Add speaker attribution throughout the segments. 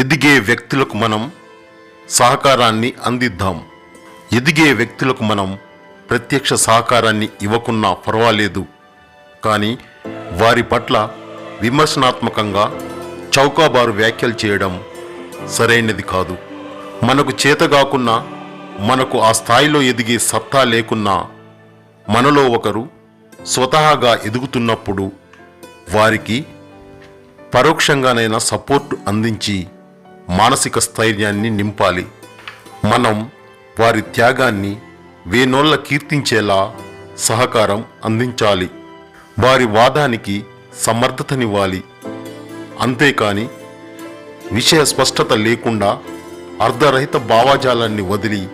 Speaker 1: ఎదిగే వ్యక్తులకు మనం సహకారాన్ని అందిద్దాం. ఎదిగే వ్యక్తులకు మనం ప్రత్యక్ష సహకారాన్ని ఇవ్వకున్నా పర్వాలేదు. కానీ వారి పట్ల విమర్శనాత్మకంగా చౌకాబారు వ్యాఖ్యలు చేయడం సరైనది కాదు. మనకు చేతగాకున్నా మనకు ఆ స్థాయిలో ఎదిగే సత్తా లేకున్నా మనలో ఒకరు స్వతహాగా ఎదుగుతున్నప్పుడు వారికి పరోక్షంగానైనా సపోర్ట్ అందించి మానసిక స్థైర్యాన్ని నింపాలి. మనం వారి త్యాగాన్ని వేనోళ్ళ కీర్తించేలా సహకారం అందించాలి. వారి వాదానికి సమర్థతనివ్వాలి. అంతేకాని విషయ స్పష్టత లేకుండా అర్ధరహిత భావాజాలాన్ని వదిలి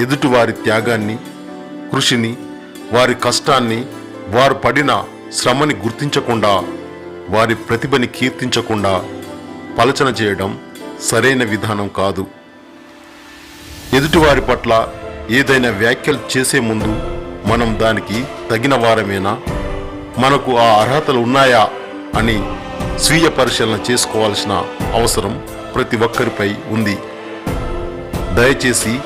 Speaker 1: ఎదుటివారి త్యాగాన్ని కృషిని వారి కష్టాన్ని వారు పడిన శ్రమని గుర్తించకుండా వారి ప్రతిభని కీర్తించకుండా పలచన చేయడం సరైన విధానం కాదు. ఎదుటివారి పట్ల ఏదైనా వ్యాఖ్యలు చేసే ముందు మనం దానికి తగిన వారమేనా? మనకు ఆ అర్హతలు ఉన్నాయా? అని స్వీయ పరిశీలన చేసుకోవాల్సిన అవసరం ప్రతి ఒక్కరిపై ఉంది. దయచేసి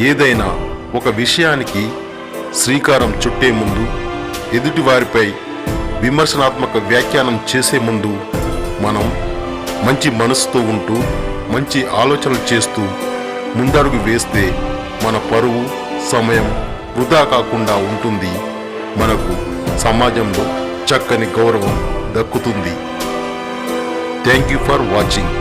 Speaker 1: ఏదైనా ఒక విషయానికి శ్రీకారం చుట్టే ముందు ఎదుటివారిపై విమర్శనాత్మక వ్యాఖ్యానం చేసే ముందు మనం మంచి మనసుతో ఉంటూ మంచి ఆలోచనలు చేస్తూ ముందడుగు వేస్తే మన పరువు సమయం వృధా కాకుండా ఉంటుంది. మనకు సమాజంలో చక్కని గౌరవం దక్కుతుంది. Thank you for watching